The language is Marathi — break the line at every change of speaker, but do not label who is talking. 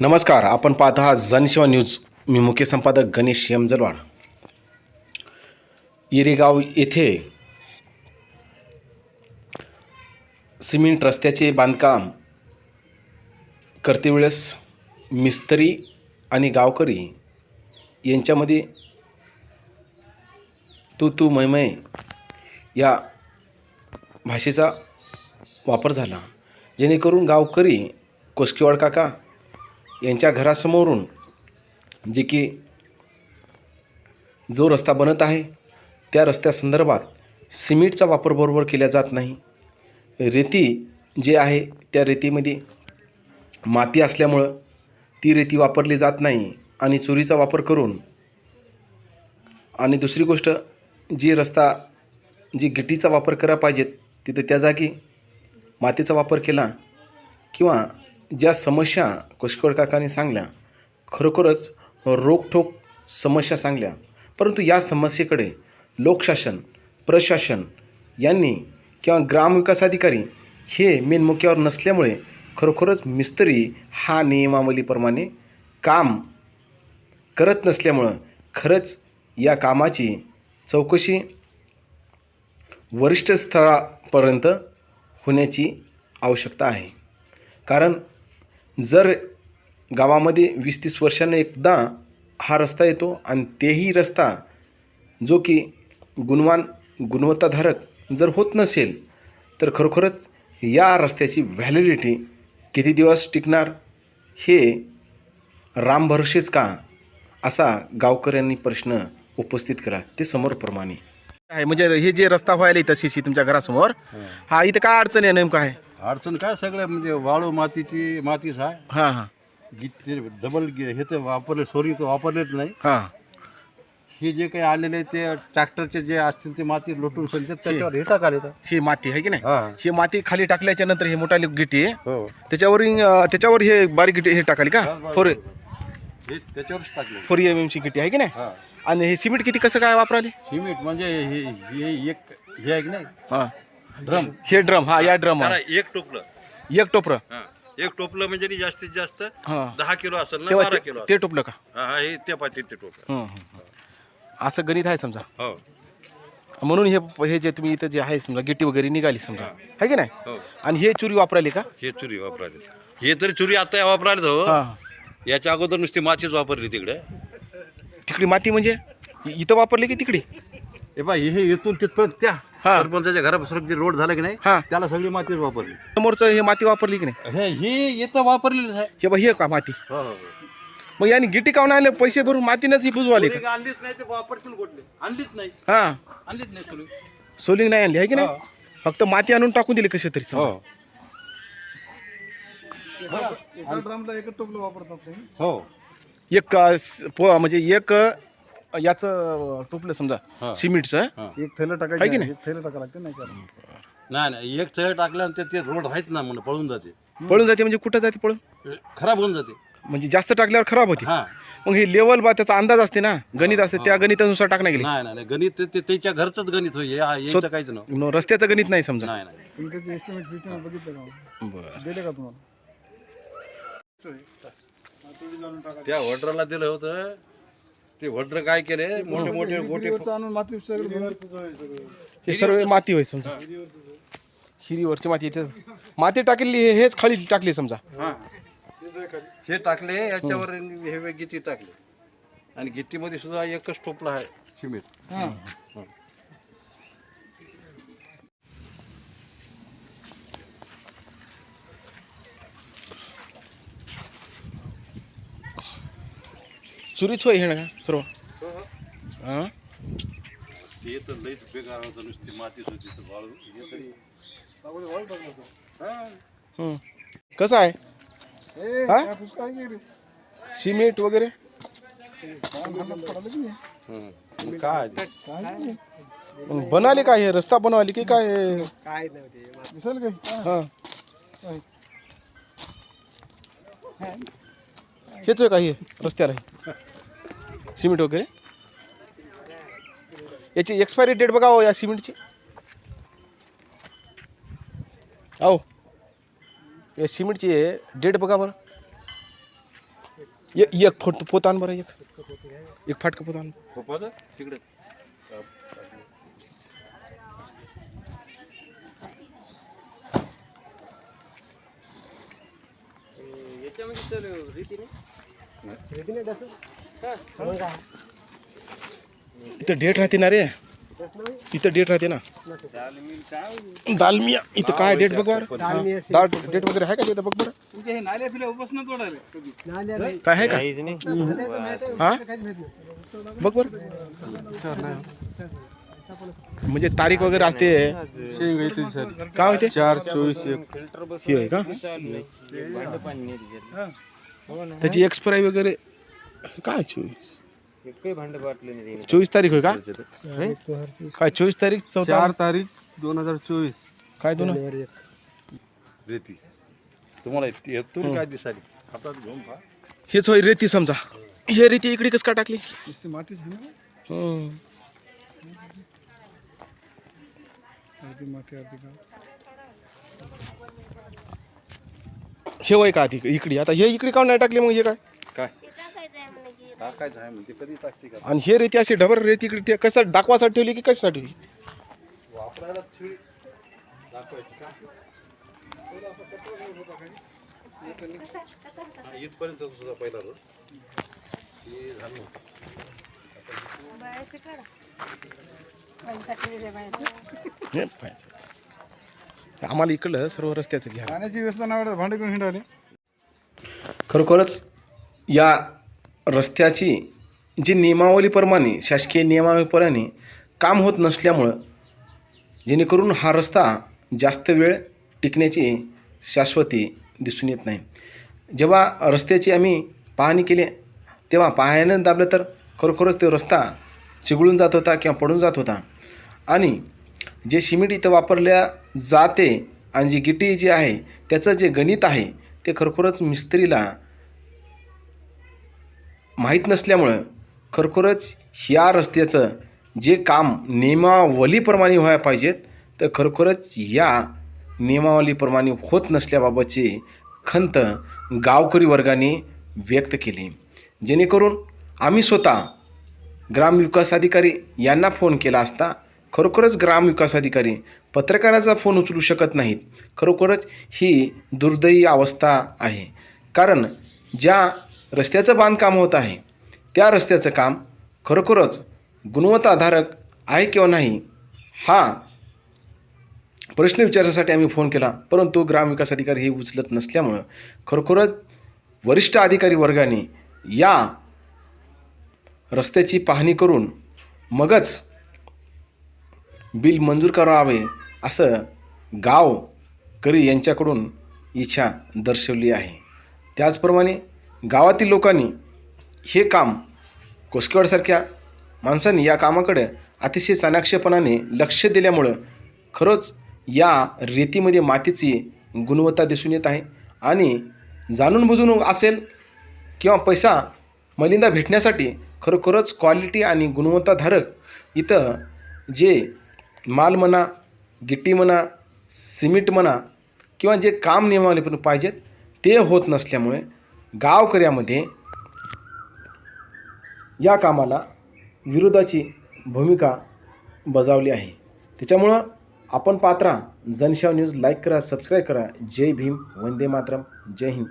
नमस्कार आपण पाहत आहात जनशिवा न्यूज. मी मुख्य संपादक गणेश यमजलवाड इरेगाव येथे सिमेंट रस्त्याचे बांधकाम करतेवेळेस मिस्त्री आणि गावकरी यांच्यामध्ये तू तू मैमय या भाषेचा वापर झाला. जेणेकरून गावकरी कोसकीवाड काका यांच्या घरासमोरून जे की जो रस्ता बनत आहे त्या रस्त्यासंदर्भात सिमेंटचा वापर बरोबर केला जात नाही. रेती जे आहे त्या रेतीमध्ये माती असल्यामुळं ती रेती वापरली जात नाही आणि चुरीचा वापर करून. आणि दुसरी गोष्ट जी रस्ता जी गिट्टीचा वापर करा पाहिजेत तिथं त्या जागी मातीचा वापर केला किंवा ज्या समस्या कुशकोळ काकाने सांगल्या खरोखरच रोखठोक समस्या सांगल्या. परंतु या समस्येकडे लोकशासन प्रशासन यांनी किंवा ग्रामविकास अधिकारी हे मेन मुख्यावर नसल्यामुळे खरोखरच मिस्त्री हा नियमावलीप्रमाणे काम करत नसल्यामुळं खरंच या कामाची चौकशी वरिष्ठ स्तरापर्यंत होण्याची आवश्यकता आहे. कारण जर गावामध्ये वीस तीस वर्षांनी एकदा हा रस्ता येतो आणि तेही रस्ता जो की गुणवान गुणवत्ताधारक जर होत नसेल तर खरोखरच या रस्त्याची व्हॅलिडिटी किती दिवस टिकणार हे रामभरोसेच का? असा गावकऱ्यांनी प्रश्न उपस्थित करा. ते समोरप्रमाणे आहे म्हणजे हे जे रस्ता व्हायला येतं सी तुमच्या घरासमोर हा इथं काय अडचण आहे नेमकं आहे?
अडचण काय सगळं म्हणजे वाळू मातीची मातीच आहे.
हां हां.
गिट्टी डबल गे- हे तर वापरले सोरी तर वापरलेच नाही.
हां.
हे जे काही आलेले ते ट्रॅक्टरचे जे असतील ते माती लोटून सोडतात त्याच्यावर हे टाकाले तर.
ही माती आहे की नाही?
हा.
ही माती खाली टाकल्याच्या नंतर हे मोठा गिट्टी आहे.
हो.
त्याच्यावर अं, त्याच्यावर हे बारीक गिट्टी हे टाकाली का? फोर
हे त्याच्यावरच टाकले.
फोर एम एमची गिट्टी आहे की नाही?
हा.
आणि हे सिमेंट किती कसं काय वापराले?
सिमेंट म्हणजे हे हे एक हे आहे की नाही?
हां.
ड्रम.
हे ड्रम हा या ड्रम
त्याला एक टोपलं.
एक टोपरं.
हा एक टोपलं म्हणजे नी जास्तीत जास्त
हां.
दहा किलो असेल ना
तेव्हा
बारा
ते-
किलो
ते टोपलं का?
हा हा, हे ते पाहिजे ते टोपलं.
हं, हं, हं. असं गणित आहे समजा.
हो.
म्हणून हे हे जे तुम्ही इथं जे आहे समजा गिट्टी वगैरे निघाली समजा. आहे की नाही?
हो.
आणि हे चुरी वापरायली का?
हे चुरी वापरायला हे तरी चुरी आता वापरायला हो.
हां.
याच्या अगोदर नुसती मातीच वापरली तिकडे.
तिकडे माती म्हणजे? इथं वापरली की तिकडे?
हे बा हे इथून तिथपर्यंत त्या
हा.
सरपंचाच्या घरापासून जे रोड झाला की नाही
हा.
त्याला सगळी मातीच वापरली.
समोरचं हे माती वापरली की नाही?
हे हे येतं वापरलेलं आहे.
हे बा हे का माती? मग याने गिट्टी काऊन आणले? पैसे भरून मातीनंच ही बुजवाली का?
आणलीच नाही ते वापरतील कुठले. आणलीच नाही.
हां.
आणलीच नाही चुली
सोलिंग नाही आणली आहे की नाही? फक्त माती आणून टाकून दिली कशी तरी समजा.
हो.
एक अ, स- पो म्हणजे एक अ, याचं टोपलं समजा. सिमेंटचं.
एक थैलं
आहे की
टाकायचं
नाही?
एक थैलं टाका लागते नाही का?
नाही नाही. एक थळ टाकल्यानंतर ते रोड राहत ना म्हणून पळून जाते.
पळून जाते म्हणजे कुठं जाते पळून?
खराब होऊन जाते.
म्हणजे जास्त टाकल्यावर खराब होते.
हा.
मग हे लेवल बा त्याचा अंदाज असते ना? गणित असते त्या गणितानुसार टाकण्या गेली.
नाही नाही नाही. गणित ते- ते त्याच्या घरचंच गणित होय. या- याचं काहीच नव्हतं
न, रस्त्याचं गणित नाही समजा.
नाही नाही.
तुम्ही त्याचे एस्टिमेट फिस्टिमेट बघितलं का?
बरं.
दिले का तुम्हाला?
त्या वड्राला दिलं होतं. ते वड्र काय केले? मोठे मोठे मोठे
हिरीवरचं आणून माती सगळं.
हे सर्व माती होय समजा. हिरीवरची माती इथे माती टाकली हे- हेच खाली टाकली समजा.
हा. हे टाकले याच्यावर हे गिट्टी टाकले. आणि गिट्टीमध्ये सुद्धा एकच टोपला आहे सिमेंट
चुरीच होय हे ना सर्व हां
ते तर लईच बेकार होतं नुसती मातीच होती तर वाळू हे तरी हा.
हं. कसं आहे हा?
काय की
सिमेंट वगैरे
काय की?
हं. काय?
काय की
बनाले काय हे रस्ता बनवाली की काय
दिसेल काही
हां
काय?
हेच आहे का हे रस्त्याला हे? सिमेंट वगैरे? याची एक्सपायरी डेट बघा हो या सिमेंटची? अहो या सिमेंटची डेट बघा बरं. ए- एक फोट पोत आण बरं एक. एक फाटकं पोत आण.
खोपाचं तिकडे.
इथं डेट राहते ना रे? इथं डेट राहते ना? दालमिया इथं काय डेट बघ बरं दाल डेट वगैरे आहे का तिथं बघ बरं
हे
काय? आहे का हा? बघ बरं म्हणजे तारीख वगैरे असते काय होते
चार चोवीस एक।
ही का? त्याची एक्सपायरी वगैरे काय चोवीस? चोवीस तारीख होय का? काय चोवीस तारीख चौथा
चार तारीख दोन हजार चोवीस.
काय दोन?
रेती. तुम्हाला तुम्ही काय दिसाली? हातात घेऊन पहा.
हेच होय रेती समजा. हे रेती इकडे कस का टाकली?
नुसती मातीच आहे ना
हं.
अर्धी माती अर्धी गाव.
हे वय का इकडे? आता हे इकडे काऊन नाही टाकले मग हे
काय? टाकायचं आहे म्हणजे कधी टाकते का?
आणि हे रेती अशी डबर रेती इकडे ठे- कसं दाखवासाठी ठेवली की कशासाठी
वापरायला ठेवी. दाखवायची का? हा, इथपर्यंत तुझा पहिला रोज. हे झालं
हे पाहायचं. आम्हाला इकडलं सर्व रस्त्याचं घ्या.
पाण्याची व्यवस्था नावाला भांडे करून हिंडाले
खरोखरच या रस्त्याची जी नियमावलीप्रमाणे शासकीय नियमावलीप्रमाणे काम होत नसल्यामुळं जेणेकरून हा रस्ता जास्त वेळ टिकण्याची शाश्वती दिसून येत नाही. जेव्हा रस्त्याची आम्ही पाहणी केली तेव्हा पाहायला दाबलं तर खरोखरच तो रस्ता चिघळून जात होता किंवा पडून जात होता. आणि जे सिमेंट इथं वापरल्या जाते आणि जी गिटी जी आहे त्याचं जे गणित आहे ते खरोखरच मिस्त्रीला माहीत नसल्यामुळं खरोखरच ह्या रस्त्याचं जे काम नियमावलीप्रमाणे व्हायला पाहिजेत तर खरोखरच या नियमावलीप्रमाणे होत नसल्याबाबतची खंत गावकरी वर्गाने व्यक्त केली. जेणेकरून आम्ही स्वतः ग्रामविकास अधिकारी यांना फोन केला असता खरोखरच ग्रामविकास अधिकारी पत्रकाराचा फोन उचलू शकत नाहीत. खरोखरच ही दुर्दैवी अवस्था आहे. कारण ज्या रस्त्याचं बांधकाम होत आहे. त्या रस्त्याचं काम खरोखरच गुणवत्ताधारक आहे किंवा नाही हा प्रश्न विचारण्यासाठी आम्ही फोन केला. परंतु ग्रामविकास अधिकारी हे उचलत नसल्यामुळं खरोखरच वरिष्ठ अधिकारी वर्गाने या रस्त्याची पाहणी करून मगच बिल मंजूर करावे असं गावकरी यांच्याकडून इच्छा दर्शवली आहे. त्याचप्रमाणे गावातील लोकांनी हे काम कोसकेवाडसारख्या माणसांनी या कामाकडे अतिशय चाणाक्षपणाने लक्ष दिल्यामुळं खरंच या रेतीमध्ये मातीची गुणवत्ता दिसून येत आहे. आणि जाणून बुजून असेल किंवा पैसा मलिंदा भेटण्यासाठी खरोखरच क्वालिटी आणि गुणवत्ताधारक इथं जे माल म्हणा गिट्टी म्हणा सिमेंट म्हणा किंवा जे काम नियमावले पण पाहिजेत ते होत नसल्यामुळे गावकऱ्यामध्ये या कामाला विरोधाची भूमिका बजावली आहे. त्याच्यामुळं आपण पात्रा जनशाव न्यूज लाईक करा सबस्क्राईब करा. जय भीम वंदे मातरम. जय हिंद.